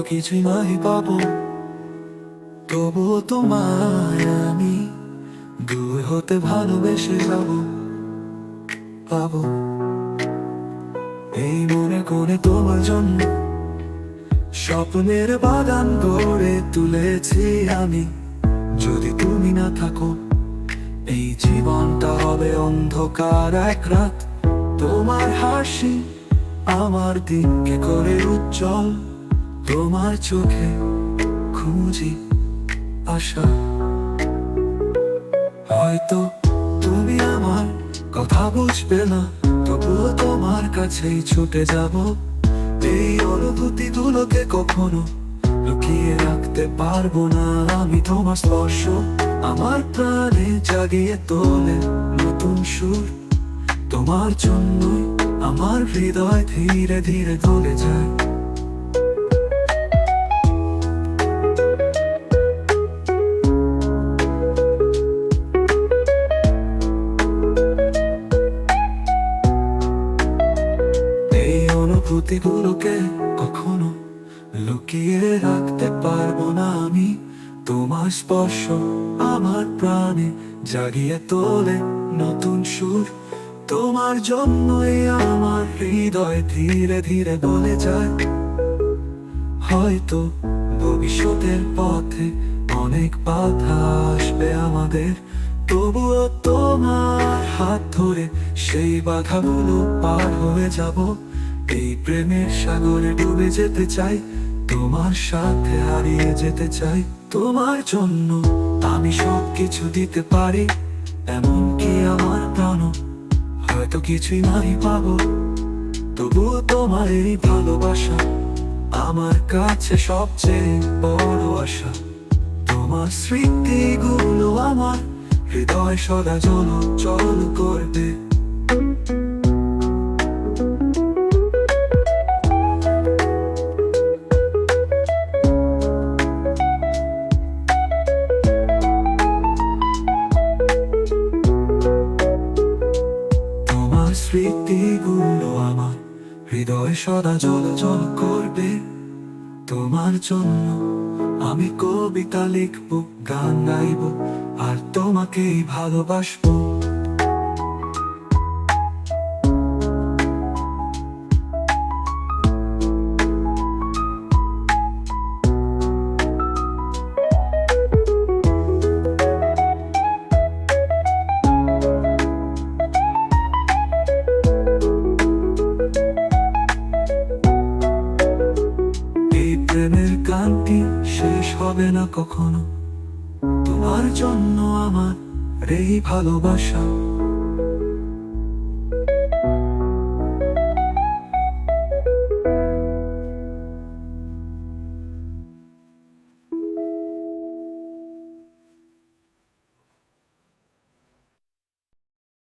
কিছুই নাই পাবো তবুও তোমায় আমি দূর হতে ভালোবেসে যাব। পাবো এই মনে করে তোমার জন্য স্বপ্নের বাগান গড়ে তুলেছি আমি। যদি তুমি না থাকো, এই জীবনটা হবে অন্ধকার এক রাত। তোমার হাসি আমার দিনকে করে উজ্জ্বল। তোমার চোখে খুঁজি আশা। হয়তো তুমি আমার কথা বুঝবে না, তবুও তোমার কাছেই ছুটে যাব। এই অনুভূতি গুলোকে কখনো লুকিয়ে রাখতে পারব না। আমি তোমার স্পর্শ, আমার প্রাণে জাগিয়ে তোলে নতুন সুর। তোমার জন্যই আমার হৃদয় ধীরে ধীরে দলে যায়। অনুভূতিগুলোকে কখনো লুকিয়ে রাখতে পারব না আমি। তোমার স্পর্শ আমার প্রাণে জাগিয়ে তোলে নতুন সুর। তোমার জন্যই আমার হৃদয় ধীরে ধীরে বলে যায়। হয়তো ভবিষ্যতের পথে অনেক বাধা আসবে আমাদের, তবুও তোমার হাত ধরে সেই বাধাগুলো পার হয়ে যাব। এই প্রেমের সাগরে ডুবে যেতে চাই, তোমার সাথে হারিয়ে যেতে চাই। তোমার জন্য আমি সব কিছু দিতে পারি, এমনকি আমার প্রাণ হয়তো কিছুই নাই পাবো, তবুও তোমার এই ভালোবাসা আমার কাছে সবচেয়ে বড় আশা। তোমার স্মৃতিগুলো আমার, হৃদয় সদা জল চল করবে। তোমার স্মৃতিগুলো আমার। হৃদয় সদা জল জল করবে তোমার জন্য। আমি কবিতা লিখব, গান গাইব, আর তোমাকেই ভালোবাসবো। প্রেমের গানটি শেষ হবে না কখনো। তোমার জন্য আমার রেই ভালোবাসা।